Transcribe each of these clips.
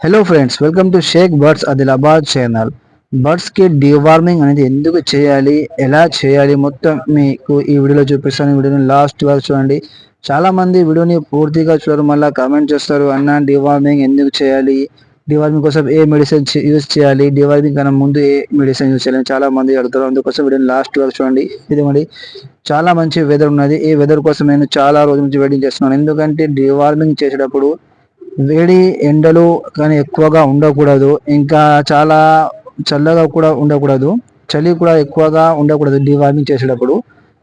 Hello friends welcome to Shaik birds Adilabad channel బర్డ్స్కి deworming అనేది ఎందుకు చేయాలి ఎలా చేయాలి మొత్తం మీకు ఈ వీడియోలో చూపిస్తాను. ఈ వీడియోని లాస్ట్ వరకు చూడండి. చాలా మంది వీడియోని పూర్తిగా చూడరు మళ్ళీ కామెంట్ చేస్తారు అన్న డివార్మింగ్ ఎందుకు చేయాలి? డివార్మింగ్ కోసం ఏ మెడిసిన్ యూజ్ చేయాలి? డివార్మింగ్ కన్నా ముందు ఏ మెడిసిన్ యూజ్ చేయాలి? చాలా మంది అడుగుతారు. అందుకోసం వీడియోని లాస్ట్ వరకు చూడండి. ఇది మరి చాలా మంచి వెదర్ ఉన్నది. ఈ వెదర్ కోసం నేను చాలా రోజుల నుంచి వెయిటింగ్ చేస్తున్నాను. ఎందుకంటే డివార్మింగ్ చేసేటప్పుడు వేడి ఎండలు కానీ ఎక్కువగా ఉండకూడదు. ఇంకా చాలా చల్లగా కూడా ఉండకూడదు. చలి కూడా ఎక్కువగా ఉండకూడదు డివార్మింగ్ చేసేటప్పుడు.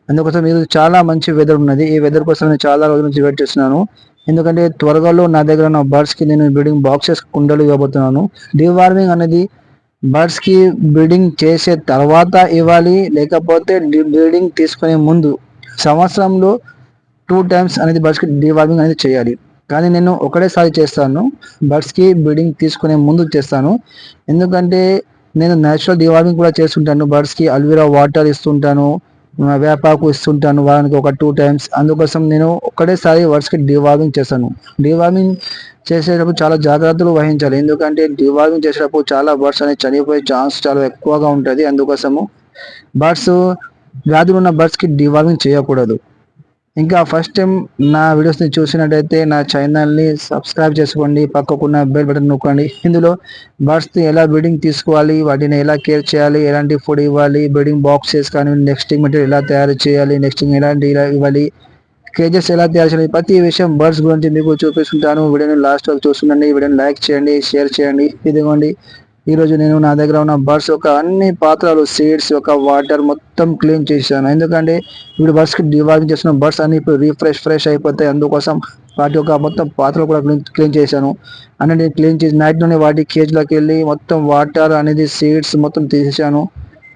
అందుకోసం ఇది చాలా మంచి వెదర్ ఉన్నది. ఈ వెదర్ కోసం నేను చాలా రోజుల నుంచి వెయిట్ చేస్తున్నాను. ఎందుకంటే త్వరగాలో నా దగ్గర ఉన్న బర్డ్స్కి నేను బ్రీడింగ్ బాక్సెస్ కుండలు ఇవ్వబోతున్నాను. డివార్మింగ్ అనేది బర్డ్స్కి బ్రీడింగ్ చేసే తర్వాత ఇవ్వాలి లేకపోతే బ్రీడింగ్ తీసుకునే ముందు సంవత్సరంలో టూ టైమ్స్ అనేది బర్డ్స్కి డివార్మింగ్ అనేది చేయాలి. కానీ నేను ఒకటేసారి చేస్తాను. బర్డ్స్కి బ్రీడింగ్ తీసుకునే ముందు చేస్తాను. ఎందుకంటే నేను న్యాచురల్ డివార్మింగ్ కూడా చేస్తుంటాను. బర్డ్స్కి అల్వీరా వాటర్ ఇస్తుంటాను. వేపాకు ఇస్తుంటాను వారానికి ఒక టూ టైమ్స్. అందుకోసం నేను ఒకటేసారి వర్డ్స్కి డివార్మింగ్ చేస్తాను. డివార్మింగ్ చేసేటప్పుడు చాలా జాగ్రత్తలు వహించాలి. ఎందుకంటే డివార్మింగ్ చేసేటప్పుడు చాలా బర్డ్స్ అనేవి చనిపోయే ఛాన్స్ చాలా ఎక్కువగా ఉంటుంది. అందుకోసము బర్డ్స్ వ్యాధులు ఉన్న బర్డ్స్కి డివార్మింగ్ చేయకూడదు. ఇంకా ఫస్ట్ టైం నా వీడియోస్ని చూసినట్టయితే నా ఛానల్ని సబ్స్క్రైబ్ చేసుకోండి. పక్కకున్న బెల్ బటన్ నొక్కండి. ఇందులో బర్డ్స్ని ఎలా బ్రీడింగ్ తీసుకోవాలి వాటిని ఎలా కేర్ చేయాలి ఎలాంటి ఫుడ్ ఇవ్వాలి బ్రీడింగ్ బాక్సెస్ కానీ నెక్స్టింగ్ మెటీరియల్ ఎలా తయారు చేయాలి నెక్స్టింగ్ ఎలాంటి ఇలా ఇవ్వాలి కేజెస్ ఎలా తయారు చేయాలి ప్రతి విషయం బర్డ్స్ గురించి మీకు చూపిస్తుంటాను. వీడియోని లాస్ట్ వరకు చూస్తుండండి. వీడియోని లైక్ చేయండి షేర్ చేయండి. ఇదిగోండి. ఈరోజు నేను నా దగ్గర ఉన్న బర్డ్స్ యొక్క అన్ని పాత్రలు సీడ్స్ యొక్క వాటర్ మొత్తం క్లీన్ చేశాను. ఎందుకంటే ఇప్పుడు బర్డ్స్కి డివార్మింగ్ చేసిన బర్డ్స్ అన్ని ఇప్పుడు రీఫ్రెష్ ఫ్రెష్ అయిపోతాయి. అందుకోసం వాటి యొక్క మొత్తం పాత్రలు కూడా క్లీన్ క్లీన్ చేశాను. అన్నీ క్లీన్ చేసి నైట్లోనే వాటి కేజ్లోకి వెళ్ళి మొత్తం వాటర్ అనేది సీడ్స్ మొత్తం తీసేసాను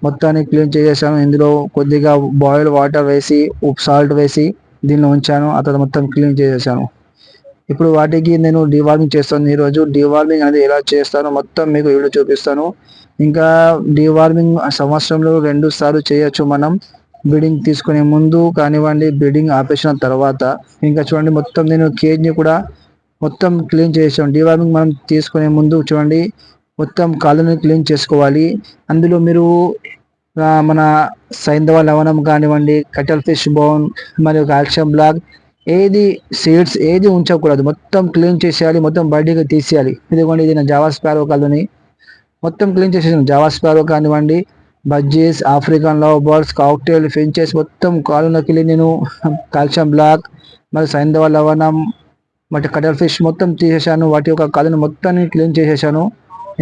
మొత్తాన్ని క్లీన్ చేసేసాను ఇందులో కొద్దిగా బాయిల్ వాటర్ వేసి ఉప్పు సాల్ట్ వేసి దీనిలో ఉంచాను. ఆ తర్వాత మొత్తం క్లీన్ చేసేసాను ఇప్పుడు వాటికి నేను డివార్మింగ్ చేస్తాను. ఈరోజు డివార్మింగ్ అనేది ఎలా చేస్తానో మొత్తం మీకు వీడియో చూపిస్తాను. ఇంకా డివార్మింగ్ సంవత్సరంలో రెండు సార్లు చేయొచ్చు మనం. బ్రీడింగ్ తీసుకునే ముందు కానివ్వండి బ్రీడింగ్ ఆపేసిన తర్వాత. ఇంకా చూడండి మొత్తం నేను కేజ్ని కూడా మొత్తం క్లీన్ చేసాను డివార్మింగ్ మనం తీసుకునే ముందు చూడండి మొత్తం కాళ్ళని క్లీన్ చేసుకోవాలి. అందులో మీరు మన సైంధవ లవణం కానివ్వండి కటల్ ఫిష్ బోన్ మరియు కాల్షియం బ్లాక్ ఏది సీడ్స్ ఏది ఉంచకూడదు. మొత్తం క్లీన్ చేసేయాలి మొత్తం బయటికి తీసేయాలి. ఇదిగోండి ఇది నా జావా స్పారో కాలని మొత్తం క్లీన్ చేసేసాను జావా స్పారో కానివ్వండి budgies African love birds cockatiel finches మొత్తం కాలులోకి నేను. కాల్షియం బ్లాక్ మరి సైంధవ లవణం మరి కటల్ ఫిష్ మొత్తం తీసేసాను వాటి యొక్క కళను మొత్తాన్ని క్లీన్ చేసేసాను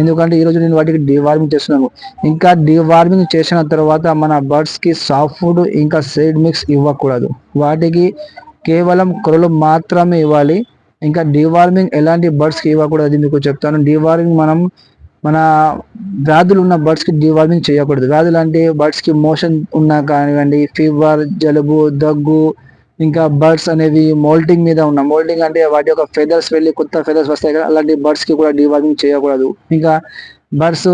ఎందుకంటే ఈరోజు నేను వాటికి డివార్మింగ్ చేస్తున్నాను. ఇంకా డివార్మింగ్ చేసిన తర్వాత మన బర్డ్స్కి సాఫ్ట్ ఫుడ్ ఇంకా సైడ్ మిక్స్ ఇవ్వకూడదు. వాటికి కేవలం కొరలు మాత్రమే ఇవ్వాలి. ఇంకా డివార్మింగ్ ఎలాంటి బర్డ్స్కి ఇవ్వకూడదు అది మీకు చెప్తాను. డివార్మింగ్ మనం మన వ్యాధులు ఉన్న బర్డ్స్కి డివార్మింగ్ చేయకూడదు. వ్యాధులు అంటే బర్డ్స్కి మోషన్ ఉన్నా కానివ్వండి ఫీవర్ జలుబు దగ్గు ఇంకా బర్డ్స్ అనేవి మోల్టింగ్ మీద ఉన్న మోల్టింగ్ అంటే వాటి యొక్క ఫెదర్స్ వెళ్ళి కొత్త ఫెదర్స్ వస్తాయి కదా అలాంటి బర్డ్స్కి కూడా డివార్మింగ్ చేయకూడదు. ఇంకా బర్డ్స్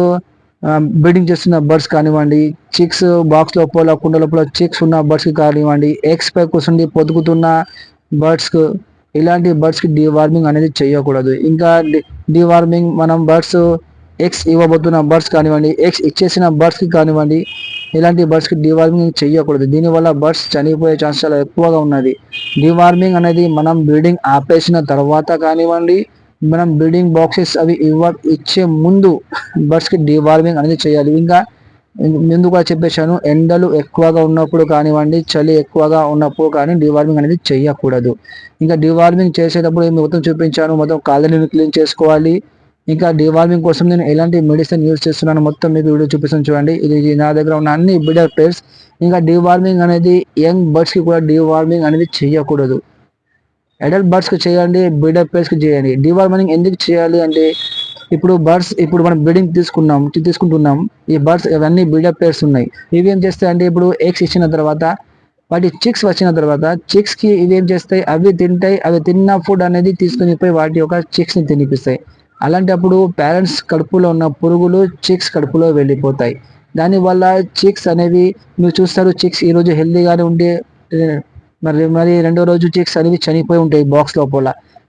బ్రీడింగ్ చేస్తున్న బర్డ్స్ కానివ్వండి చిక్స్ బాక్స్ లోపల కుండ లోపల చిక్స్ ఉన్న బర్డ్స్కి కానివ్వండి ఎగ్స్ పై కూర్చుండి పొదుగుతున్న బర్డ్స్కు ఇలాంటి బర్డ్స్కి డివార్మింగ్ అనేది చేయకూడదు. ఇంకా డివార్మింగ్ మనం బర్డ్స్ ఎగ్స్ ఇవ్వబోతున్న బర్డ్స్ కానివ్వండి ఎగ్స్ ఇచ్చేసిన బర్డ్స్కి కానివ్వండి ఇలాంటి బర్డ్స్కి డివార్మింగ్ చేయకూడదు. దీనివల్ల బర్డ్స్ చనిపోయే ఛాన్స్ చాలా ఎక్కువగా ఉన్నది. డివార్మింగ్ అనేది మనం బ్రీడింగ్ ఆపేసిన తర్వాత కానివ్వండి మనం బిల్డింగ్ బాక్సెస్ అవి ఇవ్వ ఇచ్చే ముందు బర్డ్స్కి డివార్మింగ్ అనేది చేయాలి. ఇంకా ముందుగా చెప్పేశాను ఎండలు ఎక్కువగా ఉన్నప్పుడు కానివ్వండి చలి ఎక్కువగా ఉన్నప్పుడు కానీ డివార్మింగ్ అనేది చేయకూడదు. ఇంకా డివార్మింగ్ చేసేటప్పుడు మొత్తం చూపించాను మొత్తం కాలనీని క్లీన్ చేసుకోవాలి. ఇంకా డివార్మింగ్ కోసం నేను ఎలాంటి మెడిసిన్ యూజ్ చేస్తున్నాను మొత్తం మీకు వీడియో చూపిస్తాను చూడండి. ఇది నా దగ్గర ఉన్న అన్ని బిడర్ పేర్స్ ఇంకా డివార్మింగ్ అనేది యంగ్ బర్డ్స్కి కూడా డివార్మింగ్ అనేది చేయకూడదు. అడల్ట్ బర్డ్స్కి చేయండి బ్రీడర్ పేర్స్కి చేయండి. డివార్మింగ్ ఎందుకు చేయాలి అంటే ఇప్పుడు బర్డ్స్ ఇప్పుడు మనం బ్రీడింగ్ తీసుకున్నాం తీసుకుంటున్నాం ఈ బర్డ్స్ ఇవన్నీ బ్రీడర్ పేర్స్ ఉన్నాయి. ఇవి ఏం చేస్తాయి అంటే ఇప్పుడు ఎగ్స్ ఇచ్చిన తర్వాత వాటి చిక్స్ వచ్చిన తర్వాత చిక్స్కి ఇవి ఏం చేస్తాయి? అవి తింటాయి అవి తిన్న ఫుడ్ అనేది తీసుకుని పోయి వాటి యొక్క చిక్స్ని తినిపిస్తాయి. అలాంటప్పుడు పేరెంట్స్ కడుపులో ఉన్న పురుగులు చిక్స్ కడుపులో వెళ్ళిపోతాయి. దానివల్ల చిక్స్ అనేవి మీరు చూస్తారు చిక్స్ ఈరోజు హెల్దీగానే ఉండే మరి మరి రెండో రోజు చెక్స్ అనేవి చనిపోయి ఉంటాయి బాక్స్ లోపల.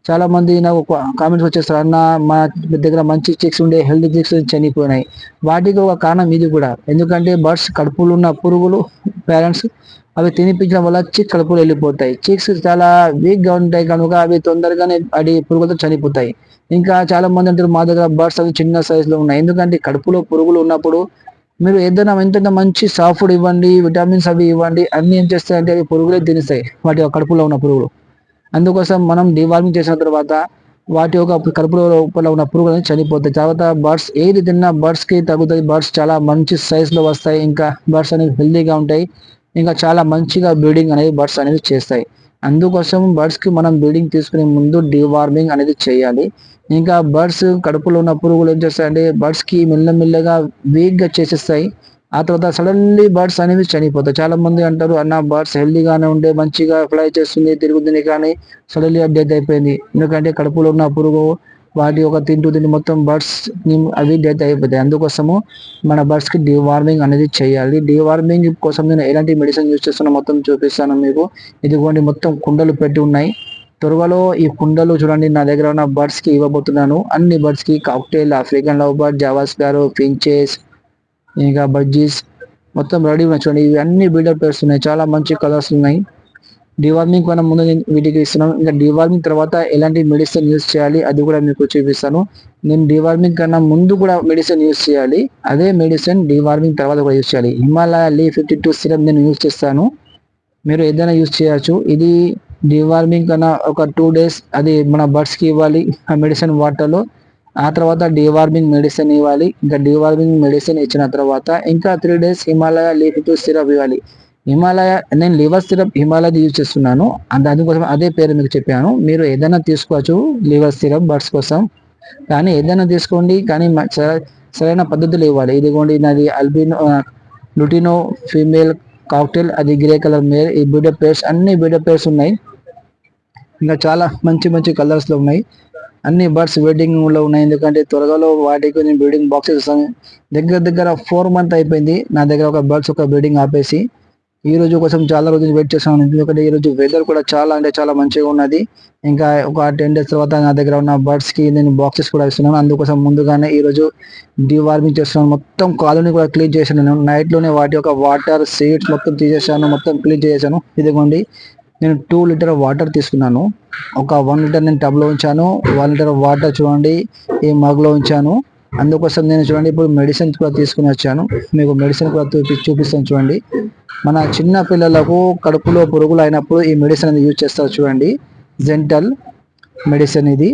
చాలా మంది నాకు కామెంట్స్ వచ్చేస్తారు అన్న మా దగ్గర మంచి చెక్స్ ఉండే హెల్తీ చెక్స్ చనిపోయినాయి. వాటికి ఒక కారణం ఇది కూడా. ఎందుకంటే బర్డ్స్ కడుపులు ఉన్న పురుగులు పేరెంట్స్ అవి తినిపించడం వల్ల చిక్ కడుపులు వెళ్ళిపోతాయి. చిక్స్ చాలా వీక్గా ఉంటాయి కనుక అవి తొందరగానే అడి పురుగులతో చనిపోతాయి. ఇంకా చాలా మంది అంటారు మా దగ్గర బర్డ్స్ అవి చిన్న సైజులో ఉన్నాయి. ఎందుకంటే కడుపులో పురుగులు ఉన్నప్పుడు మీరు ఏదైనా ఎంత మంచి సాఫ్ట్ ఇవ్వండి విటమిన్స్ అవి ఇవ్వండి అన్ని ఏం చేస్తాయంటే అవి పురుగులే తినిస్తాయి వాటి కడుపులో ఉన్న పురుగులు. అందుకోసం మనం డివార్మింగ్ చేసిన తర్వాత వాటి యొక్క కడుపులో లోపల ఉన్న పురుగులు చనిపోతాయి. తర్వాత బర్డ్స్ ఏది తిన్నా బర్డ్స్కి తగ్గుతుంది బర్డ్స్ చాలా మంచి సైజ్లో వస్తాయి. ఇంకా బర్డ్స్ అనేవి హెల్దీగా ఉంటాయి. ఇంకా చాలా మంచిగా బ్రీడింగ్ అనేది బర్డ్స్ అనేవి చేస్తాయి. అందుకోసం బర్డ్స్కి మనం బ్రీడింగ్ తీసుకునే ముందు డివార్మింగ్ అనేది చేయాలి. ఇంకా బర్డ్స్ కడుపులో ఉన్న పురుగులు ఏం చేస్తాయంటే బర్డ్స్కి మెల్లమెల్లగా వీక్గా చేసేస్తాయి. ఆ తర్వాత సడన్లీ బర్డ్స్ అనేవి చనిపోతాయి. చాలా మంది అంటారు అన్న బర్డ్స్ హెల్దీగానే ఉండే మంచిగా ఫ్లై చేస్తుంది తిరుగుతుంది కానీ సడన్లీ డెత్ అయిపోయింది. ఎందుకంటే కడుపులో ఉన్న పురుగు వాటి ఒక తింటూ తింటూ మొత్తం బర్డ్స్ అవి డెత్ అయిపోతాయి. అందుకోసము మన బర్డ్స్కి డివార్మింగ్ అనేది చేయాలి. డివార్మింగ్ కోసం నేను ఎలాంటి మెడిసిన్ యూజ్ చేస్తున్నా మొత్తం చూపిస్తాను మీకు. ఇదిగోండి మొత్తం కుండలు పెట్టి ఉన్నాయి. త్వరలో ఈ కుండలు చూడండి నా దగ్గర ఉన్న బర్డ్స్కి ఇవ్వబోతున్నాను. అన్ని బర్డ్స్కి cockatiel African love bird Java sparrow finches ఇంకా బజ్జీస్ మొత్తం రెడీ ఉన్నాయి. చూడండి ఇవి అన్ని బిల్డప్ పేర్స్ ఉన్నాయి. చాలా మంచి కలర్స్ ఉన్నాయి. డివార్మింగ్ మనం ముందు వీటికి ఇస్తున్నాను. ఇంకా డివార్మింగ్ తర్వాత ఎలాంటి మెడిసిన్ యూజ్ చేయాలి అది కూడా మీకు చూపిస్తాను. నేను డివార్మింగ్ కన్నా ముందు కూడా మెడిసిన్ యూజ్ చేయాలి. అదే మెడిసిన్ డివార్మింగ్ తర్వాత కూడా యూజ్ చేయాలి. Himalaya Liv fifty two syrup నేను యూజ్ చేస్తాను. మీరు ఏదైనా యూజ్ చేయొచ్చు. ఇది డివార్మింగ్ కన్నా ఒక టూ డేస్ అది మన బర్డ్స్కి ఇవ్వాలి. ఆ మెడిసిన్ వాటర్లో ఆ తర్వాత డివార్మింగ్ మెడిసిన్ ఇవ్వాలి. ఇంకా డివార్మింగ్ మెడిసిన్ ఇచ్చిన తర్వాత ఇంకా three days Himalaya Liv two syrup ఇవ్వాలి. హిమాలయ నేను లివర్ సిరప్ హిమాలయ యూజ్ చేస్తున్నాను. దానికోసం అదే పేరు మీకు చెప్పాను. మీరు ఏదైనా తీసుకోవచ్చు లివర్ సిరప్ బర్డ్స్ కోసం. కానీ ఏదైనా తీసుకోండి. కానీ సరైన పద్ధతులు ఇవ్వాలి. ఇదిగోండి నాది అల్బినో లుటినో ఫీమేల్ కాక్టైల్ అది గ్రే కలర్ మేల్ ఈ బీడో పేర్స్ అన్ని బీడో పేర్స్ ఉన్నాయి. ఇంకా చాలా మంచి మంచి కలర్స్లో ఉన్నాయి. అన్ని బర్డ్స్ వెడ్డింగ్ ఉన్నాయి. ఎందుకంటే త్వరగా వాటికి నేను బ్రీడింగ్ బాక్సెస్ దగ్గర దగ్గర ఫోర్ మంత్ అయిపోయింది. నా దగ్గర ఒక బర్డ్స్ ఒక బ్రీడింగ్ ఆపేసి ఈ రోజు కోసం చాలా రోజులు వెయిట్ చేస్తాను ఎందుకంటే ఈ రోజు వెదర్ కూడా చాలా అంటే చాలా మంచిగా ఉన్నది. ఇంకా ఒక టెన్ డేస్ తర్వాత నా దగ్గర ఉన్న బర్డ్స్కి నేను బాక్సెస్ కూడా ఇస్తున్నాను. అందుకోసం ముందుగానే ఈ రోజు డివార్మింగ్ చేస్తున్నాను. మొత్తం కాలనీ కూడా క్లీన్ చేశాను. నైట్లోనే వాటి యొక్క వాటర్ సీడ్స్ మొత్తం తీసేసాను. మొత్తం క్లీన్ చేశాను. ఇదిగోండి నేను టూ లీటర్ వాటర్ తీసుకున్నాను. ఒక వన్ లీటర్ నేను టబ్లో ఉంచాను. వన్ లీటర్ వాటర్ చూడండి ఈ మగ్లో ఉంచాను. అందుకోసం నేను చూడండి ఇప్పుడు మెడిసిన్ కూడా తీసుకుని వచ్చాను. మీకు మెడిసిన్ కూడా చూపిస్తాను చూడండి. మన చిన్న పిల్లలకు కడుపులో పురుగులు అయినప్పుడు ఈ మెడిసిన్ అనేది యూజ్ చేస్తారు చూడండి. జెంటల్ మెడిసిన్ ఇది.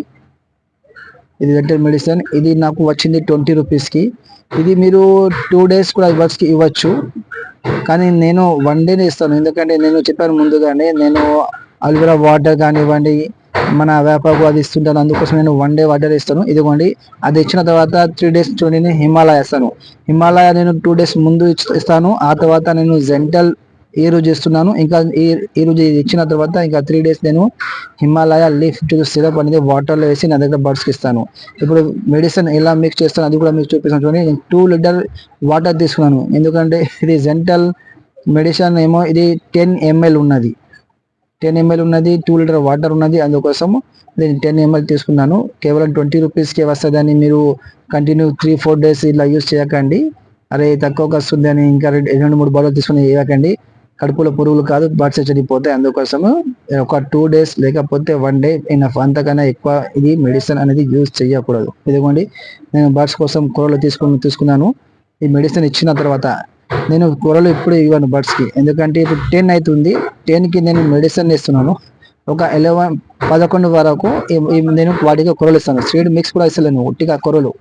ఇది జెంటల్ మెడిసిన్ ఇది నాకు వచ్చింది ట్వంటీ రూపీస్కి ఇది మీరు టూ డేస్ కూడా ఇవ్వచ్చు ఇవ్వచ్చు. కానీ నేను వన్ డేనే ఇస్తాను. ఎందుకంటే నేను చెప్పాను ముందుగానే నేను అల్వెరా వాటర్ కానివ్వండి మన వేపకు అది ఇస్తుంటాను. అందుకోసం నేను వన్ డే వాటర్ ఇస్తాను ఇదిగోండి అది ఇచ్చిన తర్వాత త్రీ డేస్ నేను హిమాలయ ఇస్తాను హిమాలయ నేను టూ డేస్ ముందు ఇస్తాను. ఆ తర్వాత నేను జెంటల్ ఈ రోజు ఇస్తున్నాను ఇంకా ఈ ఈ రోజు ఇచ్చిన తర్వాత ఇంకా త్రీ డేస్ నేను హిమాలయ లీఫ్ సిరప్ అనేది వాటర్లో వేసి నా దగ్గర బర్డ్స్కి ఇస్తాను. ఇప్పుడు మెడిసిన్ ఎలా మిక్స్ చేస్తాను అది కూడా మీకు చూపిస్తాను చూడండి. నేను టూ లీటర్ వాటర్ తీసుకున్నాను. ఎందుకంటే ఇది జెంటల్ మెడిసిన్ ఏమో ఇది టెన్ ఎంఎల్ ఉన్నది. టెన్ ఎంఎల్ ఉన్నది టూ లీటర్ వాటర్ ఉన్నది అందుకోసం నేను టెన్ ఎంఎల్ తీసుకున్నాను. కేవలం ట్వంటీ రూపీస్కే వస్తుందని మీరు కంటిన్యూ త్రీ ఫోర్ డేస్ ఇలా యూస్ చేయకండి. అరే తక్కువకి వస్తుంది అని ఇంకా రెండు మూడు బాటలు తీసుకుని చేయకండి కడుపులో పురుగులు కాదు బర్డ్స్ చనిపోతాయి అందుకోసము ఒక టూ డేస్ లేకపోతే వన్ డే ఇనఫ్ అంతకన్నా ఎక్కువ ఇది మెడిసిన్ అనేది యూజ్ చేయకూడదు. ఇదిగోండి నేను బర్డ్స్ కోసం కూరలు తీసుకుని తీసుకున్నాను. ఈ మెడిసిన్ ఇచ్చిన తర్వాత నేను కూరలు ఇప్పుడు ఇవ్వను బర్డ్స్కి. ఎందుకంటే ఇప్పుడు టెన్ అవుతుంది టెన్కి నేను మెడిసిన్ ఇస్తున్నాను. ఒక ఎలెవెన్ పదకొండు వరకు నేను వాటికి కూరలు ఇస్తాను. స్వీట్ మిక్స్ కూడా ఇస్తలేను ఒట్టిగా కూరలు.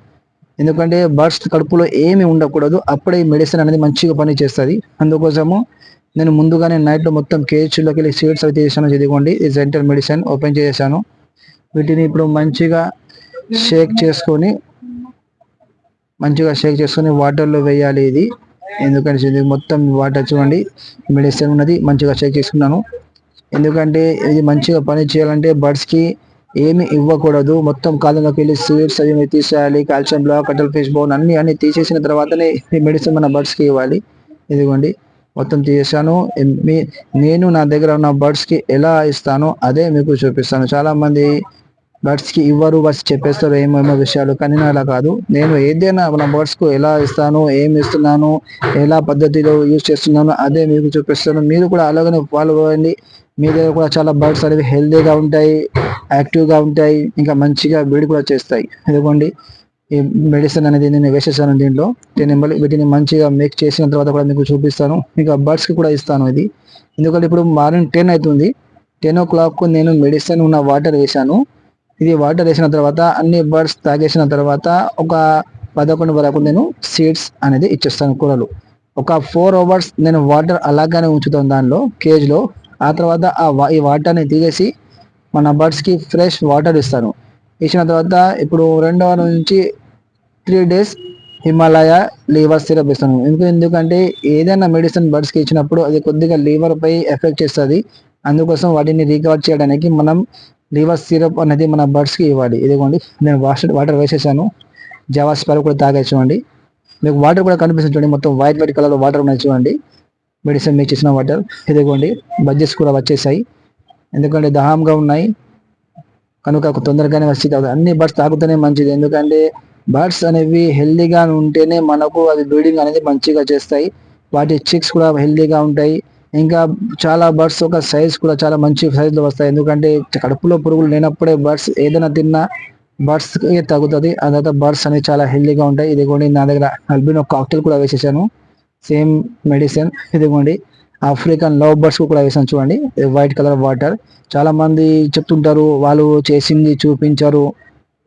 ఎందుకంటే బర్డ్స్ కడుపులో ఏమి ఉండకూడదు. అప్పుడే ఈ మెడిసిన్ అనేది మంచిగా పని చేస్తుంది అందుకోసము నేను ముందుగానే నైట్లో మొత్తం కేజీలోకి వెళ్ళి సీడ్స్ అయితే చేశాను చదివికోండి ఈ సెంటర్ మెడిసిన్ ఓపెన్ చేశాను వీటిని ఇప్పుడు మంచిగా షేక్ చేసుకొని మంచిగా షేక్ చేసుకొని వాటర్లో వేయాలి ఇది. ఎందుకంటే మొత్తం వాటర్ చూడండి. మెడిసిన్ ఉన్నది. మంచిగా షేక్ చేసుకున్నాను. ఎందుకంటే ఇది మంచిగా పని చేయాలంటే బర్డ్స్కి ఏమి ఇవ్వకూడదు. మొత్తం కాలంలోకి వెళ్ళి సీడ్స్ అవి తీసేయాలి. కాల్షియం బ్లాక్ కట్టల్ ఫిష్ బోన్ అన్ని అన్ని తీసేసిన తర్వాతనే ఈ మెడిసిన్ మన బర్డ్స్కి ఇవ్వాలి. ఇదిగోండి. మొత్తం తీసేసాను నేను నా దగ్గర ఉన్న బర్డ్స్కి ఎలా ఇస్తానో అదే మీకు చూపిస్తాను. చాలామంది బర్డ్స్కి బర్డ్స్కి ఇవ్వరు బస్ చెప్పేస్తారు ఏమేమో విషయాలు. కానీ అలా కాదు. నేను ఏదైనా మన బర్డ్స్కు ఎలా ఇస్తాను ఏం ఇస్తున్నాను ఎలా పద్ధతిలో యూజ్ చేస్తున్నాను అదే మీకు చూపిస్తాను. మీరు కూడా అలాగనే ఫాలో అవ్వండి. మీ దగ్గర కూడా చాలా బర్డ్స్ అనేవి హెల్దీగా ఉంటాయి యాక్టివ్గా ఉంటాయి ఇంకా మంచిగా వేడి కూడా చేస్తాయి. ఇదిగోండి. ఈ మెడిసిన్ అనేది నేను వేసేసాను దీంట్లో. నేను వీటిని మంచిగా మేక్ చేసిన తర్వాత కూడా మీకు చూపిస్తాను. ఇంకా బర్డ్స్కి కూడా ఇస్తాను ఇది. ఎందుకంటే ఇప్పుడు మార్నింగ్ టెన్ అవుతుంది. టెన్ ఓ క్లాక్ నేను మెడిసిన్ ఉన్న వాటర్ వేసాను ఇది వాటర్ వేసిన తర్వాత అన్ని బర్డ్స్ తాగేసిన తర్వాత ఒక పదకొండు వరకు నేను సీడ్స్ అనేది ఇచ్చేస్తాను కూరలు. ఒక ఫోర్ అవర్స్ నేను వాటర్ అలాగానే ఉంచుతాను దానిలో కేజ్లో ఆ తర్వాత ఆ ఈ వాటర్ని తీసేసి మన బర్డ్స్కి ఫ్రెష్ వాటర్ ఇస్తాను. ఇచ్చిన తర్వాత ఇప్పుడు రెండవ నుంచి three days Himalaya liver syrup ఇస్తాను. ఎందుకు ఎందుకంటే ఏదైనా మెడిసిన్ బర్డ్స్కి ఇచ్చినప్పుడు అది కొద్దిగా లీవర్పై ఎఫెక్ట్ చేస్తుంది. అందుకోసం వాటిని రికవర్ చేయడానికి మనం రివర్స్ సిరప్ అనేది మన బర్డ్స్కి ఇవ్వాలి. ఇదిగోండి నేను వాటర్ వాటర్ వేసేసాను. జవా స్పర్ కూడా తాగేసి చూడండి. మీకు వాటర్ కూడా కనిపిస్తుంది చూడండి మొత్తం వైట్ వైట్ కలర్లో వాటర్ ఉన్నాయి చూడండి. మెడిసిన్ మీకు ఇచ్చిన వాటర్. ఇదిగోండి బడ్జెస్ కూడా వచ్చేసాయి. ఎందుకంటే దహాంగా ఉన్నాయి. కనుక తొందరగానే వచ్చి అన్ని బర్డ్స్ తాగుతూనే మంచిది. ఎందుకంటే బర్డ్స్ అనేవి హెల్దీగా ఉంటేనే మనకు అవి బ్రీడింగ్ అనేది మంచిగా చేస్తాయి. వాటి చిక్స్ కూడా హెల్దీగా ఉంటాయి. ఇంకా చాలా బర్డ్స్ ఒక సైజ్ కూడా చాలా మంచి సైజులో వస్తాయి. ఎందుకంటే కడుపులో పురుగులు లేనప్పుడే బర్డ్స్ ఏదైనా తిన్నా బర్డ్స్కి తగ్గుతుంది. ఆ తర్వాత బర్డ్స్ అనేవి చాలా హెల్దీగా ఉంటాయి. ఇదిగోండి నా దగ్గర అల్బినో కాక్టైల్ కూడా వేసేసాను. Same medicine. ఇదిగోండి ఆఫ్రికన్ లవ్ బర్డ్స్ కూడా వేసాను చూడండి. White colour water. చాలా మంది చెప్తుంటారు వాళ్ళు చేసింది చూపించారు.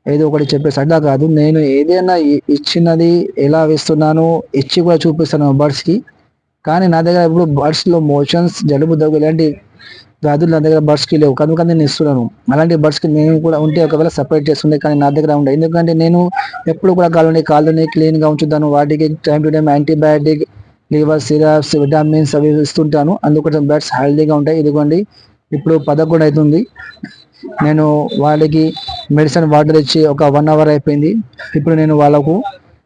ఏదో ఒకటి చెప్పేసి అడ్డా కాదు. నేను ఏదైనా ఇచ్చినది ఎలా వేస్తున్నాను ఇచ్చి కూడా చూపిస్తాను బర్డ్స్కి. కానీ నా దగ్గర ఇప్పుడు బర్డ్స్లో మోషన్స్ జలుబు దగ్గు ఇలాంటి వ్యాధులు నా దగ్గర బర్డ్స్కి లేవు. కనుక నేను ఇస్తున్నాను. అలాంటి బర్డ్స్కి నేను కూడా ఉంటే ఒకవేళ సపరేట్ చేస్తుండే కానీ నా దగ్గర ఉండే. ఎందుకంటే నేను ఎప్పుడు కూడా కాళ్ళని కాళ్ళని క్లీన్గా ఉంచుతాను. వాటికి time to time antibiotic liver syrups vitamins అవి ఇస్తుంటాను. అందుకోసం బర్డ్స్ హెల్దీగా ఉంటాయి. ఇదిగోండి ఇప్పుడు పదకొండు అవుతుంది. నేను వాళ్ళకి మెడిసిన్ వాటర్ ఇచ్చి ఒక వన్ అవర్ అయిపోయింది. ఇప్పుడు నేను వాళ్ళకు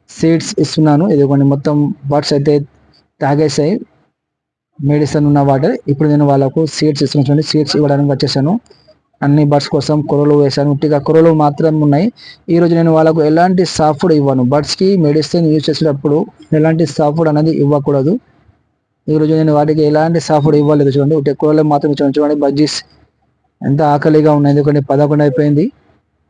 సీడ్స్ ఇస్తున్నాను. ఇదిగోండి మొత్తం బర్డ్స్ అయితే తాగేసాయి మెడిసిన్ ఉన్న వాటర్ ఇప్పుడు నేను వాళ్ళకు సీడ్స్ ఇస్తున్నాను చూడండి సీడ్స్ ఇవ్వడానికి వచ్చేసాను. అన్ని బర్డ్స్ కోసం కొరలు వేసాను ఉట్టిగా కొరలు మాత్రం ఉన్నాయి. ఈ రోజు నేను వాళ్ళకు ఎలాంటి సాఫ్ట్ ఫుడ్ ఇవ్వను. బర్డ్స్కి మెడిసిన్ యూజ్ చేసేటప్పుడు ఎలాంటి సాఫ్ట్ ఫుడ్ అనేది ఇవ్వకూడదు. ఈ రోజు నేను వాటికి ఎలాంటి సాఫ్ట్ ఫుడ్ ఇవ్వలేదు. చూడండి ఉట్టి కూరలు మాత్రం చూడండి బజ్జీస్ ఎంత ఆకలిగా ఉన్నాయి. ఎందుకంటే పదకొండు అయిపోయింది.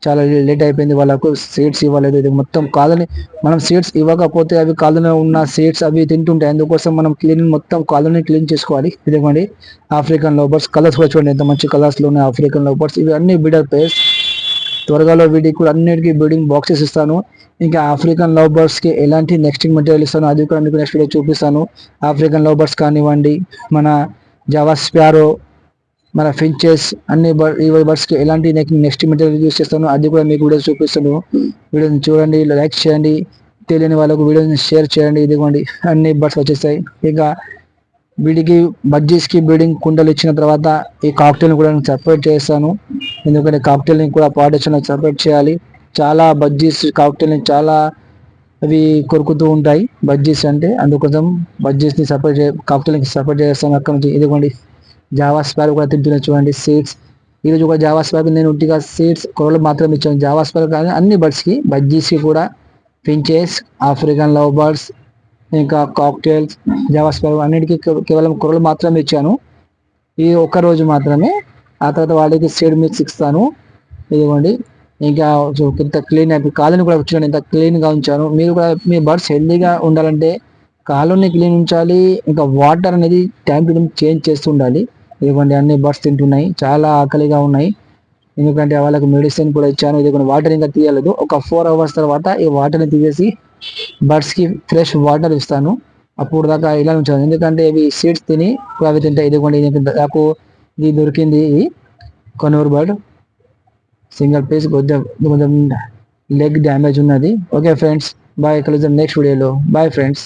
చాలా లేట్ అయిపోయింది. వాళ్ళకు సీడ్స్ ఇవ్వలేదు. ఇది మొత్తం కాలనీ మనం సీడ్స్ ఇవ్వకపోతే అవి కాలనీలో ఉన్న సీడ్స్ అవి తింటుంటాయి. అందుకోసం మనం క్లీన్ మొత్తం కాలనీ క్లీన్ చేసుకోవాలి. ఇదిగోండి ఆఫ్రికన్ లోబర్స్ కలర్స్ కూడా చూడండి. ఎంత మంచి కలర్స్లో ఉన్నాయి ఆఫ్రికన్ లోబర్స్ ఇవి అన్ని బిడర్ పేర్స్ త్వరగాలో వీటికి కూడా అన్నిటికీ బిల్డింగ్ బాక్సెస్ ఇస్తాను. ఇంకా ఆఫ్రికన్ లోబర్స్కి ఎలాంటి నెక్స్ట్ మెటీరియల్ ఇస్తాను అది కూడా మీకు నెక్స్ట్ వీడియో చూపిస్తాను. ఆఫ్రికన్ లోబర్స్ కానివ్వండి మన జావా స్పారో మన ఫించెస్ అన్ని ఈ కి ఎలాంటి నెక్స్ట్ మెటీరియల్ యూస్ చేస్తాను అది కూడా మీకు వీడియో చూపిస్తాను. వీడియోని చూడండి లైక్ చేయండి తెలియని వాళ్ళకు వీడియోని షేర్ చేయండి ఇదిగోండి అన్ని బర్డ్స్ వచ్చేస్తాయి. ఇక వీడికి కి బ్రీడింగ్ కుండలు ఇచ్చిన తర్వాత ఈ కాక్టైల్ని కూడా నేను సపరేట్ చేస్తాను. ఎందుకంటే కాక్టైల్ని కూడా పార్టీషన్ సపరేట్ చేయాలి. చాలా బజ్జీస్ కాక్టైల్ని చాలా అవి కొరుకుతూ ఉంటాయి బజ్జీస్ అంటే. అందుకోసం బజ్జీస్ని సపరేట్ చే కాక్టైల్ని సపరేట్ చేస్తాను అక్కడ నుంచి. ఇదిగోండి. జావా స్పార్ కూడా తింటున్నా చూడండి సీడ్స్ ఈరోజు ఒక జావా స్పార్ నేను ఉట్టిగా సీడ్స్ కొరలు మాత్రం ఇచ్చాను. జావా స్పార్ కానీ అన్ని బర్డ్స్కి బజ్జీస్కి కూడా పించెస్ ఆఫ్రికన్ లవ్ బర్డ్స్ ఇంకా కాక్టైల్స్ జావా స్పార్ అన్నిటికీ కేవలం కొరలు మాత్రమే ఇచ్చాను. ఈ ఒక్క రోజు మాత్రమే ఆ తర్వాత వాళ్ళకి సీడ్ మిక్స్ ఇస్తాను. ఇదిగోండి ఇంకా ఇంత క్లీన్ అయిపోయి కాలుని కూడా వచ్చాను ఇంత క్లీన్గా ఉంచాను. మీరు కూడా మీ బర్డ్స్ హెల్దీగా ఉండాలంటే కాలుని క్లీన్ ఉంచాలి ఇంకా వాటర్ అనేది టైం టు టైం చేంజ్ చేస్తూ ఉండాలి. ఇదిగోండి అన్ని బర్డ్స్ తింటున్నాయి. చాలా ఆకలిగా ఉన్నాయి. ఎందుకంటే వాళ్ళకి మెడిసిన్ కూడా ఇచ్చాను. ఇది వాటర్ ఇంకా తీయలేదు. ఒక ఫోర్ అవర్స్ తర్వాత ఈ వాటర్ని తీసేసి బర్డ్స్కి ఫ్రెష్ వాటర్ ఇస్తాను. అప్పుడు దాకా ఇలా ఉంచాను. ఎందుకంటే ఇవి సీడ్స్ తిని అవి తింటాయి. ఇదిగోండి నాకు ఇది దొరికింది ఇది. కొనూరు బర్డ్ సింగిల్ పీస్ కొంచెం కొంచెం లెగ్ డ్యామేజ్ ఉన్నది. ఓకే ఫ్రెండ్స్ బాయ్ కలుద్దాం నెక్స్ట్ వీడియోలో బాయ్ ఫ్రెండ్స్